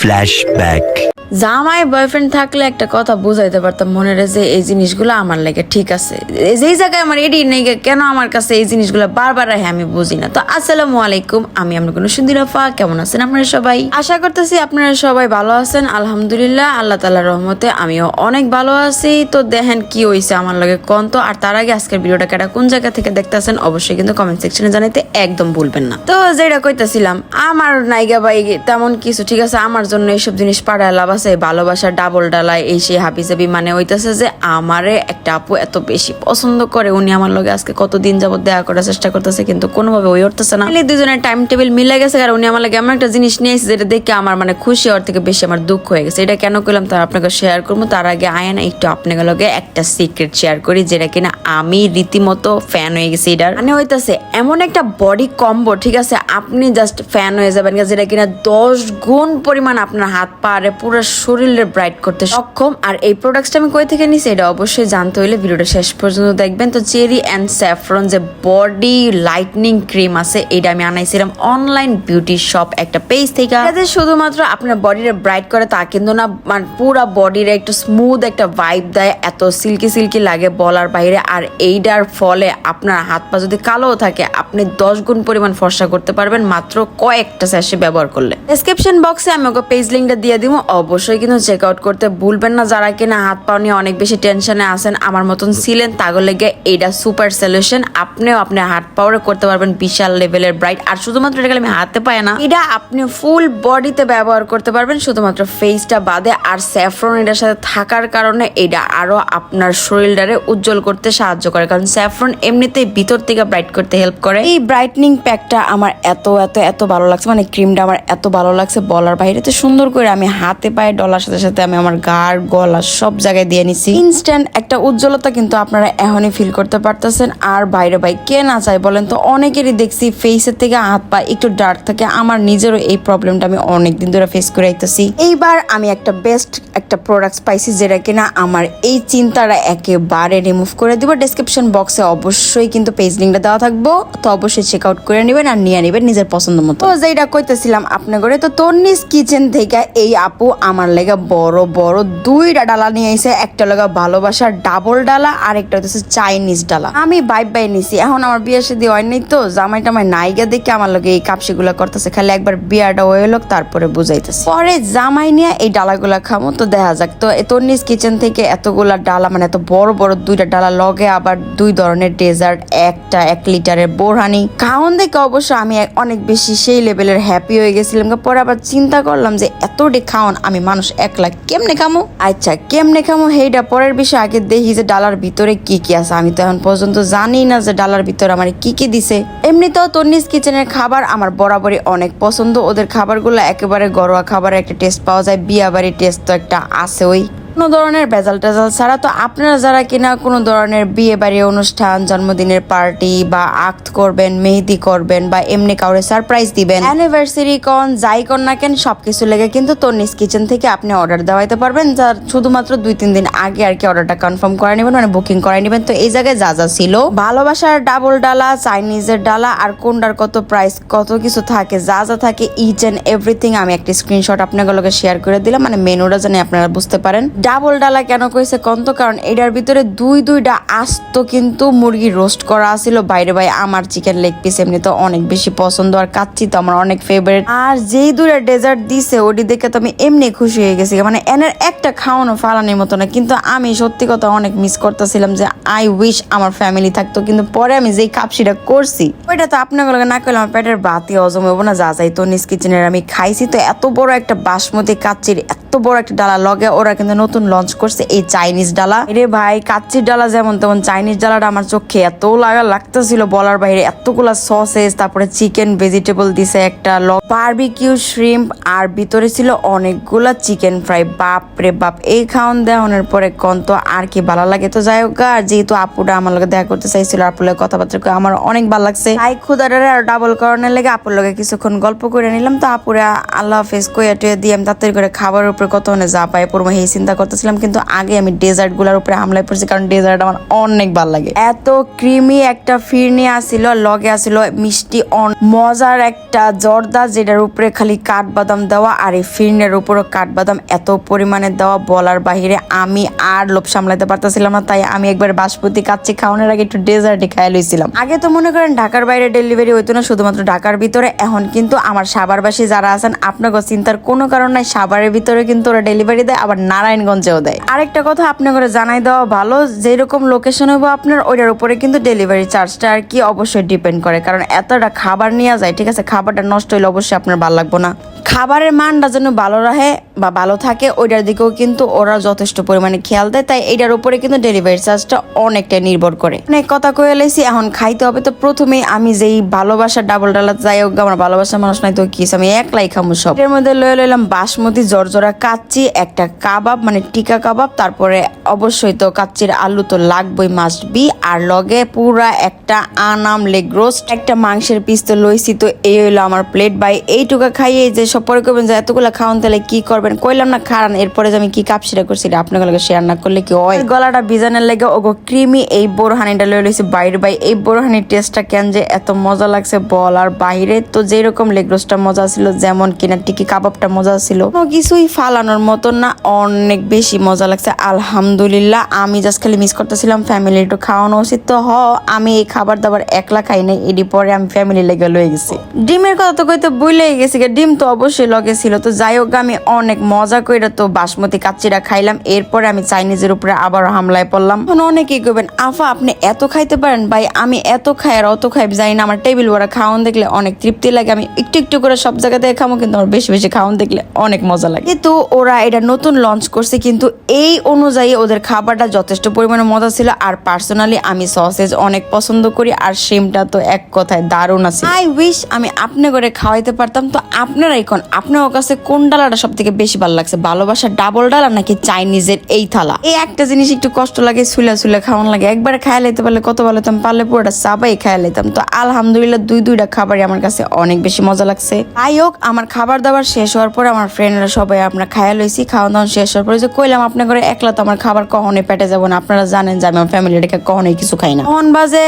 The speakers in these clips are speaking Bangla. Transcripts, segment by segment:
Flashback. জামাই বয়ফ্রেন্ড থাকলে একটা কথা বুঝাইতে পারতাম মনে যে এই জিনিসগুলো আমার লাগে ঠিক আছে। যেই জায়গায় আমার এডি নেই, কেন আমার কাছে এই জিনিসগুলো বারবার রাখে আমি বুঝি না। তো আসসালামু আলাইকুম, আমি আপনার কোনো সুন্দরফা কেমন আছেন আপনারা সবাই? আশা করতেছি আপনারা সবাই ভালো আছেন, আলহামদুলিল্লাহ, আল্লাহ তালার রহমতে আমিও অনেক ভালো আছি। তো দেখেন কি হয়েছে আমার লাগে কোন তো আর তার আগে আজকের ভিডিওটা কেটা কোন জায়গা থেকে দেখতেছেন অবশ্যই কিন্তু কমেন্ট সেকশনে জানাইতে একদম ভুলবেন না। তো যেটা কইতাছিলাম, আমার নাইগা বাই তেমন কিছু ঠিক আছে, আমার জন্য এইসব জিনিস পাড়ায় লাভ আছে ভালোবাসা ডাবল ডালায় এই সেই হাবিজাবি মানে হইতেছে যে আমারে একটা আপু এত বেশি পছন্দ করে। উনি আমার লগে আজকে কতদিন যাবত দেখা করার চেষ্টা করতেছে, কিন্তু কোনোভাবে ওই উঠতেছে না। দুজনের টাইম টেবিল মিলে গেছে, আর উনি আমার লাগে এমন একটা জিনিস নিয়ে এসেছে যেটা দেখে আমার মানে খুশি হওয়ার থেকে বেশি আমার দুঃখ হয়ে গেছে। এটা কেন করলাম তার আপনাকে শেয়ার করব। তার আগে আয় না একটু আপনাকে লগে একটা সিক্রেট শেয়ার করি যেটা কিনা আমি রীতিমতো ফ্যান হয়ে গেছি এটার। মানে হইতাছে, এমন একটা বডি কম্বো ঠিক আছে? আপনি জাস্ট ফ্যান হয়ে যাবেন যেটা কিনা দশ গুণ পরিমাণ আপনার হাত পা পুরো শরীরে ব্রাইট করতে সক্ষম। আর এই প্রোডাক্টটা আমি কই থেকে নিছি? এটা অবশ্যই জানতে হইলে ভিডিওটা শেষ পর্যন্ত দেখবেন। তো চেরি অ্যান্ড স্যাফরন যে বডি লাইটনিং ক্রিম আছে, এটা আমি আনাইছিলাম অনলাইন বিউটি শপ একটা পেজ থেকে। এটা যে শুধুমাত্র আপনার বডিরে ব্রাইট করে, তা কিন্তু না মানে পুরো বডিরে একটু স্মুথ একটা ভাইব দেয়, এত সিল্কি সিল্কি লাগে বলার বাইরে। আর এইটার ফলে আপনার হাত পা যদি কালো থাকে, আপনি দশ গুণ পরিমাণ ফর্সা করতে পারবেন মাত্র কয়েকটা স্যাশে ব্যবহার করলে। ডেসক্রিপশন বক্সে আমি ওকে পেজ লিঙ্কটা দিয়ে দিব, অবশ্যই কিন্তু চেক আউট করতে ভুলবেন না। যারা কিনা হাত পাও নিয়ে অনেক বেশি টেনশনে আছেন, আমার মতন ছিলেন তাহলে গিয়ে এইটা সুপার সলিউশন আপনিও আপনি হাত পাওয়ারে করতে পারবেন বিশাল লেভেলের ব্রাইট আর শুধুমাত্র এটা আমি হাতে পায় না এটা আপনি ফুল বডিতে ব্যবহার করতে পারবেন, শুধুমাত্র ফেসটা বাদে আর স্যাফরন এটার সাথে থাকার কারণে এটা আরও আপনার শরীরটারে উজ্জ্বল করতে সাহায্য করে। কারণ স্যাফরন এমনিতেই ভিতর থেকে ব্রাইট করতে হেল্প করে। এই ব্রাইটনিং প্যাকটা আমার এত এত এত ভালো লাগছে। মানে ক্রিমটা আমার এত ভালো লাগছে বলার বাইরে। তো সুন্দর করে আমি হাতে পায়ে ডলার, সাথে সাথে আমি আমার গার গলা সব জায়গায় দিয়ে নিছি। ইনস্ট্যান্ট একটা উজ্জ্বলতা কিন্তু আপনারা এখনই ফিল করতে পারতেছেন। আর বাইরে ভাই, কে না চাই বলেন তো? অনেকেরই দেখছি ফেসের থেকে হাত পা একটু ডার্ক থাকে। আমার নিজেরও এই প্রবলেমটা আমি অনেক দিন ধরে ফেস করে আইতেছি। এইবার আমি একটা বেস্ট একটা প্রোডাক্ট পাইছি যেটা কিনা আমার এই চিন্তাটা একেবারে রিমুভ করে দিব। ডেসক্রিপশন বক্সে অবশ্যই কিন্তু পেজ লিঙ্কটা দেওয়া থাকব। তো অবশ্যই চেক আউট করে নেবেন আর নিয়ে নেবেন নিজের পছন্দ মতো। যেটা কইতেছিলাম আপনার ঘরে, তো তন্নিস কিচেন থেকে এই আপু আমার লেগে বড় বড় দুইটা ডালা নিয়ে এসে একটা লাগা ভালোবাসার ডাবল ডালা আর একটা হচ্ছে চাইনিজ ডালা। আমি বাইপ বাই নিছি। এখন আমার বিয়ে সাথে হয়নি তো জামাই টামাই নাইগা দেখে আমার লগে এই কাপসিগুলা করতেছে। খালি একবার বিয়াটা হয়ে লোক, তারপরে বুঝাইতেছে। পরে জামাই নিয়ে এই ডালাগুলা খামো, তো দেখা যাক। তো এ তন্নিস কিচেন থেকে এতগুলা ডালা মানে এত বড় বড় দুইটা ডালা লগে আবার দুই ধরনের ডেজার্ট একটা এক লিটারের বোরহানি। খাওন দেখে অবশ্য আমি অনেক বেশি সেই লেভেলের হ্যাপি হয়ে গেছিলাম পরে আবার চিন্তা করলাম যে এতটি খাওন, আমি মানুষ একলা কেমনে খামো? আচ্ছা কেমনে খামো? সেইটা পরের বিষয়। আগে দেখি যে ডালার ভিতরে কি কি আছে। আমি তো এখন পর্যন্ত জানি না যে ডালার ভিতরে আমার কি কি দিছে। এমনিতেও তন্নিস কিচেনের খাবার আমার বরাবরই অনেক পছন্দ। ওদের খাবারগুলো একেবারে ঘরোয়া খাবারের একটা টেস্ট পাওয়া যায়। বিয়া বাড়ির টেস্ট তো একটা আছে ওই কোনো ধরনের ভেজাল টেজাল ছাড়া তো আপনারা যারা কিনা কোনো ধরনের বিয়ে বাড়ি অনুষ্ঠান, জন্মদিনের পার্টি বা আক্ত করবেন, মেহেদি করবেন বা এমনি কাউরে সারপ্রাইজ দিবেন অ্যানিভার্সারি কন, যাই কন না কেন সবকিছু লেগে কিন্তু তন্নিস কিচেন থেকে আপনি অর্ডার দেওয়াইতে পারবেন, যার শুধুমাত্র দুই, তিন দিন আগে আর কি অর্ডারটা কনফার্ম করে নেবেন মানে বুকিং করে নেবেন। তো এই জায়গায় যা যা ছিল, ভালোবাসার ডাবল ডালা চাইনিজের ডালা আর কোনটার কত প্রাইস কত কিছু থাকে, যা যা থাকে ইচ এন্ড এভরিথিং আমি একটা স্ক্রিনশট আপনাগুলোকে শেয়ার করে দিলাম মানে মেনুটা জানি আপনারা বুঝতে পারেন। ডাবল ডালা কেন কইছে কন্ত? কারণ এটার ভিতরে দুই দুইটা আস্ত কিন্তু মুরগি রোস্ট করা ছিল বাইরে ভাই, আমার চিকেন লেগ পিস এমনি তো অনেক বেশি পছন্দ আর কাচ্ছি তো আমার অনেক ফেভারিট আর যেই দুইটা ডেজার্ট দিছে, ওটি দেখে তো আমি এমনি খুশি হয়ে গেছি। মানে এনের একটা খাওয়ানো ফালানির মতো না, কিন্তু আমি সত্যি কথা অনেক মিস করতেছিলাম যে আই উইশ আমার ফ্যামিলি থাকতো, কিন্তু পরে আমি যেই কাপসিটা করছি, ওইটা তো আপনাগুলোকে না করলে আমার পেটের বাতি হজম হব না, যা যাই তো নিজ কিচেনের আমি খাইছি। তো এত বড় একটা বাসমতি কাচ্চির এত বড় একটা ডালা। লগে ওরা কিন্তু নতুন লঞ্চ করছে এই চাইনিজ ডালা। রে ভাই, কাচ্চির ডালা যেমন তেমন চাইনিজ ডালাটা আমার চোখে এত লাগা লাগতেছিল বলার বাইরে। এতগুলা সসেস তারপরে চিকেন ভেজিটেবল দিছে একটা। বারবিকিউ শ্রিম্প আর ভিতরে ছিল অনেকগুলা চিকেন ফ্রাই বাপ রে বাপ, এই খাওয়ান দেওয়ানোর পরে কোন তো আর কি ভালো লাগে। তো যাই হোক আর যেহেতু আপুটা আমার লগে দেখা করতে চাইছিল, আপুর লগে কথাবার্তা আমার অনেক ভালো লাগছে। তাই খুদারে আর ডাবল করণের লেগে আপুর লগে কিছুক্ষণ গল্প করে নিলাম। তো আপুরা আল্লাহ হাফেজ কইয়া টুয়ে দিয়ে আমি তাড়াতাড়ি করে খাবারের উপরে কত মানে যা পায় পড়ব এই চিন্তা করতেছিলাম, কিন্তু আগে আমি ডেজার্টগুলার উপরে হামলায় পড়ছি, কারণ ডেজার্ট আমার অনেক ভালো লাগে। এত ক্রিমি একটা ফিরনি আসিল, লগে আসিল মিষ্টি, অন মজার একটা জর্দা যেটার উপরে খালি কাঠবাদাম দেওয়া আর এই ফিরনের উপরও কাঠবাদাম এত পরিমাণে দেওয়া বলার বাহিরে আমি আর লোভ সামলাতে পারতেছিলাম না, তাই আমি একবার বাসপতি কাচ্চি খাওয়ানোর আগে একটু ডেজার্টে খাই লইছিলাম। আগে তো মনে করেন ঢাকার বাইরে ডেলিভারি হইতো না, শুধুমাত্র ঢাকার ভিতরে, এখন কিন্তু আমার সাভারবাসী যারা আছেন আপনাকে চিন্তার কোনো কারণ নাই, সাবারের ভিতরে কিন্তু ওরা ডেলিভারি দেয়, আবার নারায়ণগঞ্জেও দেয়। আরেকটা কথা আপনাকে জানাই দেওয়া ভালো, যেরকম লোকেশন হইব আপনার, ওইটার উপরে কিন্তু ডেলিভারি চার্জটা আর কি অবশ্যই ডিপেন্ড করে। কারণ এতটা খাবার নিয়ে যায়, ঠিক আছে? খাবারটা নষ্ট হইলে অবশ্যই আপনার ভালো লাগবো না। খাবারের মানটা যেন ভালো রাখে বা ভালো থাকে, ওইটার দিকেও কিন্তু ওরা যথেষ্ট পরিমাণে খেয়াল দেয়। তাই এটার উপরে কিন্তু ডেলিভারি চার্জটা অনেকটা নির্ভর করে। অনেক কথা কয়ে লাইছি, এখন খাইতে হবে তো প্রথমে আমি যেই ভালোবাসা ডাবল ডালা যাই হোক, আমার ভালোবাসা মানুষ নাই তো কি আমি একলাই খামু সব। এর মধ্যে লয়ে লইলাম বাসমতি, জর্জরা কাচ্চি, একটা কাবাব মানে টিকা কাবাব, তারপরে অবশ্যই তো কাচ্চির আলু তো লাগবেই মাস্ট বি আর লগে পুরা একটা আনাম লেগ রোস্ট একটা মাংসের পিস তো লইছি, তো এই হইল আমার প্লেট বাই এইটুকা খাইয়ে যে সব পরে করবেন যে এতগুলা খাওয়ান তাহলে কি করবেন? কইলাম না, খারান, এরপরে যে আমি কি কাপসিটা করছি আপনার লগে শেয়ার না করলে কি হয়? গলাটা বিজানের লেগে ওগো ক্রিমি এই বোরহানিটা লয়ে লইছি বাইরে। বাই এই বোরহানির টেস্টটা কেন যে এত মজা লাগছে বল? আর বাইরে তো যেরকম লেগ রোস্টটা মজা ছিল, যেমন কিনা টিকি কাবাবটা মজা ছিল কিছুই ফালানোর মতন না, অনেক বেশি মজা লাগছে। আলহামদুলিল্লাহ, আমি জাস্ট খালি মিস করতেছিলাম ফ্যামিলি একটু খাওয়ানো উচিত তো হ, আমি এই খাবার দাবার একলা খাই নাই এডি পরে আমি ফ্যামিলি লেগে লয়ে গেছি। ডিমের কথা তো কইতে বইলেই গেছি ডিম তো অবশ্যই লগে ছিল। তো যাই হোক, আমি অনেক মজা করে তো বাসমতি কাচ্চিটা খাইলাম। এরপরে আমি চাইনিজের উপরে আবার হামলায় পড়লাম। এখন অনেকেই কইবেন, আফা, আপনি এত খাইতে পারেন? ভাই, আমি এত খাই আর অত খাই, জানি না, আমার টেবিল ভরা খাওয়ান দেখলে অনেক তৃপ্তি লাগে। আমি একটু একটু করে সব জায়গা থেকে খামো, কিন্তু আমার বেশি বেশি খাওয়ান দেখলে অনেক মজা লাগে। কিন্তু ওরা এটা নতুন লঞ্চ করছে, কিন্তু এই অনুযায়ী ওদের খাবারটা যথেষ্ট পরিমাণে মজা ছিল। আর পার্সোনালি আমি সসেজ অনেক পছন্দ করি, আর শিমটা তো এক কথায় দারুণ আছে। আই উইশ আমি আপনি করে খাওয়াইতে পারতাম। তো আপনারাই কোন আপনার কাছে কোন ডালাটা সব থেকে বেশি ভালো লাগছে? ভালোবাসা ডাবল ডালা নাকি চাইনিজের এই থালা? এই একটা জিনিস একটু কষ্ট লাগে সুলা সুলা খাওয়ান লাগে। একবার খায় লাইতে পারলে কত ভালো হতাম পারলে পুরোটা চাবাই খায় লাইতাম। তো আলহামদুলিল্লাহ দুই দুইটা খাবারই আমার কাছে অনেক বেশি মজা লাগছে। যাই হোক, আমার খাবার দাবার শেষ হওয়ার পরে আমার ফ্রেন্ডরা সবাই আপনার খায়া লইছি খাওয়া দাওয়া শেষ হওয়ার পরে যে কইলাম, আপনার করে একলা তো আমার খাবার কখনোই পেটে যাব না। আপনারা জানেন যে আমি আমার ফ্যামিলি রেখে কখনোই কিছু খাই না। তখন বাজে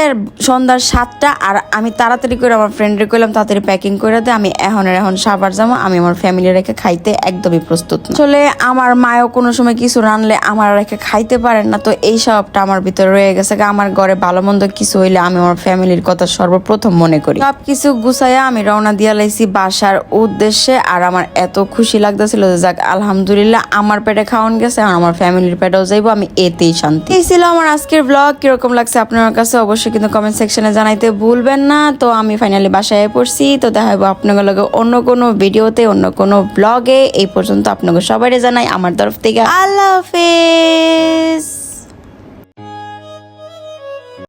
সন্ধ্যার সাতটা আর আমি তাড়াতাড়ি করে আমার ফ্রেন্ডরে কইলাম, তাড়াতাড়ি প্যাকিং করে দে, আমি এখন এখন সাবার যাব আমি আমার ফ্যামিলি রেখে খাইতে একদমই প্রস্তুত না। আসলে আমার মায়ও কোনো সময় কিছু রানলে আমার রেখে খাইতে পারেন না, তো এই সবটা আমার ভিতরে রয়ে গেছে আমার ঘরে ভালো মন্দ কিছু হইলে আমি আমার ফ্যামিলির কথা সর্বপ্রথম মনে করি। সব কিছু গুছাইয়া আমি রওনা দিয়া লাইছি বাসার উদ্দেশ্যে, আর আমার এত খুশি লাগতেছিল যে যাক, আলহামদুলিল্লাহ আমার পেটে খাওয়ান গেছে, আর আমার ফ্যামিলির পেটেও যাইবো, আমি এতেই শান্তি। এই ছিল আমার আজকের ব্লগ কীরকম লাগছে আপনার কাছে অবশ্যই কিন্তু কমেন্ট সেকশনে জানাইতে ভুলবেন না। তো আমি ফাইনালি বাসায় পড়ছি, তো দেখা হব আপনাদের অন্য কোনো ভিডিওতে অন্য কোনো ব্লগে এই পর্যন্ত আপনাকে সবাই জানাই আমার তরফ থেকে আল্লাহ হাফেজ।